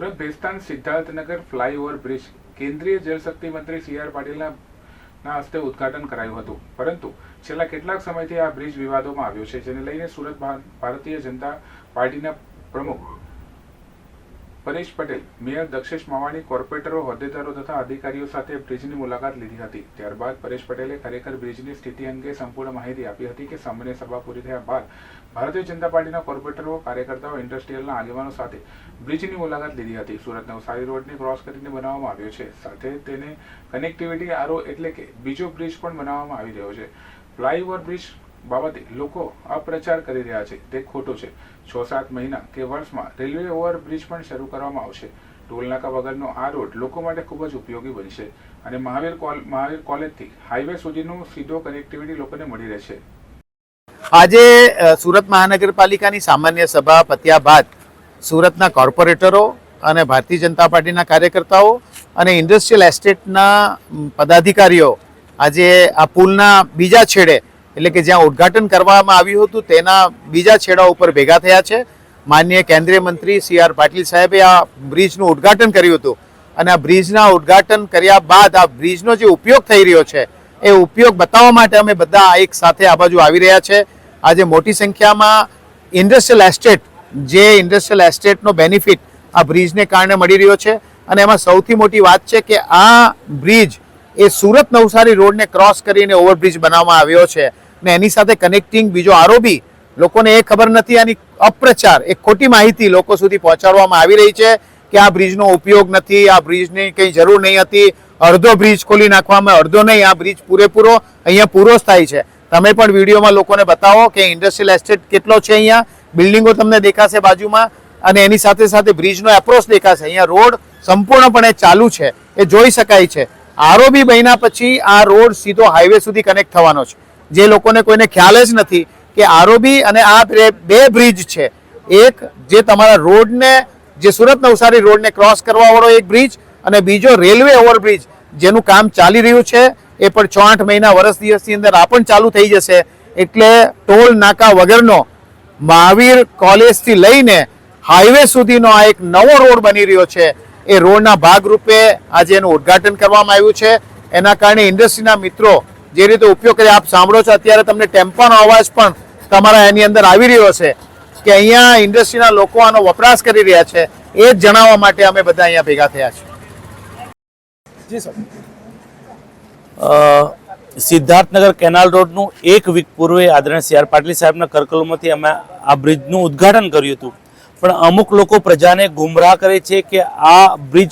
Surat Bhestan Siddharthnagar flyover bridge કેન્દ્રીય જળશક્તિ મંત્રી સી આર પાટીલના ના હસ્તે ઉદ્ઘાટન કરાયું હતું. પરંતુ છેલ્લા કેટલાક સમયથી આ બ્રિજ વિવાદોમાં આવ્યો છે, જેને લઈને સુરત ભારતીય જનતા પાર્ટીના પ્રમુખ પરેશ પટેલ, મેયર દક્ષેશ માવાણી, કોર્પોરેટરો, હોદ્દેદારો તથા અધિકારીઓ સાથે બ્રિજની મુલાકાત લીધી હતી. ત્યારબાદ પરેશ પટેલે ખરેખર બ્રિજની સ્થિતિ અંગે સંપૂર્ણ માહિતી આપી હતી કે સામાન્ય સભા પૂરી થયા બાદ ભારતીય જનતા પાર્ટીના કોર્પોરેટરો, કાર્યકર્તાઓ, ઇન્ડસ્ટ્રીયલના આગેવાનો સાથે બ્રિજની મુલાકાત લીધી હતી. સુરત નવસારી રોડને ક્રોસ કરીને બનાવવામાં આવ્યો છે. સાથે તેને કનેક્ટિવિટી આરો એટલે કે બીજો બ્રિજ પણ બનાવવામાં આવી રહ્યો છે. ફ્લાયઓવર બ્રિજ બાબતે લોકો અપ્રચાર કરી રહ્યા છે. તે ખોટો છે. છ સાત મહિના કે વર્ષમાં રેલવે ઓવરબ્રિજ પણ શરૂ કરવામાં આવશે. ટોલનાકા વગરનો આ રોડ લોકો માટે ખૂબ જ ઉપયોગી બનશે અને મહાવીર કોલ, મહાવીર કોલેજથી હાઈવે સુધીનું સીધો કનેક્ટિવિટી લોકોને મળી રહેશે. આજે સુરત મહાનગરપાલિકાની સામાન્ય સભા પત્યા બાદ સુરતના કોર્પોરેટરો અને ભારતીય જનતા પાર્ટીના કાર્યકર્તાઓ અને ઇન્ડસ્ટ્રીયલ એસ્ટેટના પદાધિકારીઓ આજે આ પુલના બીજા છેડે એટલે કે જ્યાં ઉદ્ઘાટન કરવામાં આવ્યું હતું, તેના બીજા છેડા ઉપર ભેગા થયા છે. માનનીય કેન્દ્રીય મંત્રી સી આર પાટીલ સાહેબે આ બ્રિજનું ઉદ્ઘાટન કર્યું હતું. અને આ બ્રિજના ઉદ્ઘાટન કર્યા બાદ આ બ્રિજનો જે ઉપયોગ થઈ રહ્યો છે, એ ઉપયોગ બતાવવા માટે અમે બધા એક સાથે આ બાજુ આવી રહ્યા છે. આજે મોટી સંખ્યામાં ઇન્ડસ્ટ્રીયલ એસ્ટેટ, જે ઇન્ડસ્ટ્રીયલ એસ્ટેટનો બેનિફિટ આ બ્રિજને કારણે મળી રહ્યો છે. અને એમાં સૌથી મોટી વાત છે કે આ બ્રિજ એ સુરત નવસારી રોડને ક્રોસ કરીને ઓવરબ્રિજ બનાવવામાં આવ્યો છે ને એની સાથે કનેક્ટિંગ બીજો આરોબી લોકોને એ ખબર નથી આની અપ્રચાર, એક ખોટી માહિતી લોકો સુધી પહોંચાડવામાં આવી રહી છે કે આ બ્રિજનો ઉપયોગ નથી, આ બ્રિજની કંઈ જરૂર નહીં હતી, અડધો બ્રિજ ખોલી નાખવામાં અડધો નહીં, આ બ્રિજ પૂરેપૂરો અહીંયા પૂરો થાય છે. તમે પણ વિડીયોમાં લોકોને બતાવો કે ઇન્ડસ્ટ્રીયલ એસ્ટેટ કેટલો છે અહીંયા, બિલ્ડિંગો તમને દેખાશે બાજુમાં અને એની સાથે સાથે બ્રિજનો એપ્રોચ દેખાશે. અહીંયા રોડ સંપૂર્ણપણે ચાલુ છે. એ જોઈ શકાય છે. આરઓબી બન્યા પછી આ રોડ સીધો હાઈવે સુધી કનેક્ટ થવાનો છે. જે લોકોને કોઈને ખ્યાલ જ નથી કે આરોબી અને આ બે- બ્રિજ છે. એક જે તમારા રોડને, જે સુરત નવસારી રોડને ક્રોસ કરવાવાળો એક બ્રિજ અને બીજો રેલવે ઓવરબ્રિજ જેનું કામ ચાલી રહ્યું છે. એ પણ છ આઠ મહિના વર્ષ દિવસની અંદર આ પણ ચાલુ થઈ જશે. એટલે ટોલ નાકા વગરનો મહાવીર કોલેજથી લઈને હાઈવે સુધીનો આ એક નવો રોડ બની રહ્યો છે. એ રોડના ભાગરૂપે આજે એનું ઉદ્ઘાટન કરવામાં આવ્યું છે. એના કારણે ઇન્ડસ્ટ્રીના મિત્રો જે રીતે ઉપયોગ કરી આપ સાંભળો છો અત્યારે તમને ટેમ્પાનો અવાજ પણ તમારા એની અંદર આવી રહ્યો છે કે અહીંયા ઇન્ડસ્ટ્રીના લોકો આનો વપરાશ કરી રહ્યા છે. એ જ જણાવવા માટે અમે બધા અહીંયા ભેગા થયા છીએ. સિદ્ધાર્થનગર કેનાલ રોડનું એક વીક પૂર્વે આદરણીય સી આર પાટીલ સાહેબના કરકલોમાંથી અમે આ બ્રિજનું ઉદ્ઘાટન કર્યું હતું. પણ અમુક લોકો પ્રજાને ગુમરાહ કરે છે કે આ બ્રિજ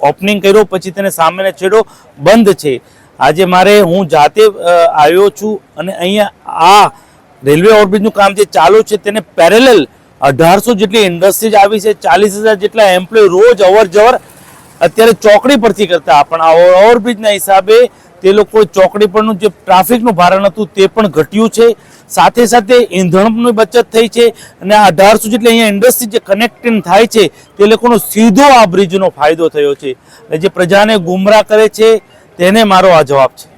ઓપનિંગ કર્યો, પછી તેને સામેનો છેડો, બંધ છે. આજે મારે હું જાતે આવ્યો છું અને અહીંયા આ રેલવે ઓવરબ્રિજનું કામ જે ચાલુ છે તેને પેરેલલ અઢારસો જેટલી ઇન્ડસ્ટ્રીઝ આવી છે, ચાલીસ હજાર જેટલા એમ્પ્લોય રોજ અવર જવર અત્યારે ચોકડી પરથી કરતા. પણ આ ઓવરબ્રિજના હિસાબે તે લોકો ચોકડી પરનું જે ટ્રાફિકનું ભારણ હતું તે પણ ઘટ્યું છે. સાથે સાથે ઈંધણની બચત થઈ છે અને આ અઢારસો જેટલી અહીંયા ઇન્ડસ્ટ્રી જે કનેક્ટિંગ થાય છે તે લોકોનો સીધો આ બ્રિજનો ફાયદો થયો છે. અને જે પ્રજાને ગુમરાહ કરે છે, તેને મારો આ જવાબ છે.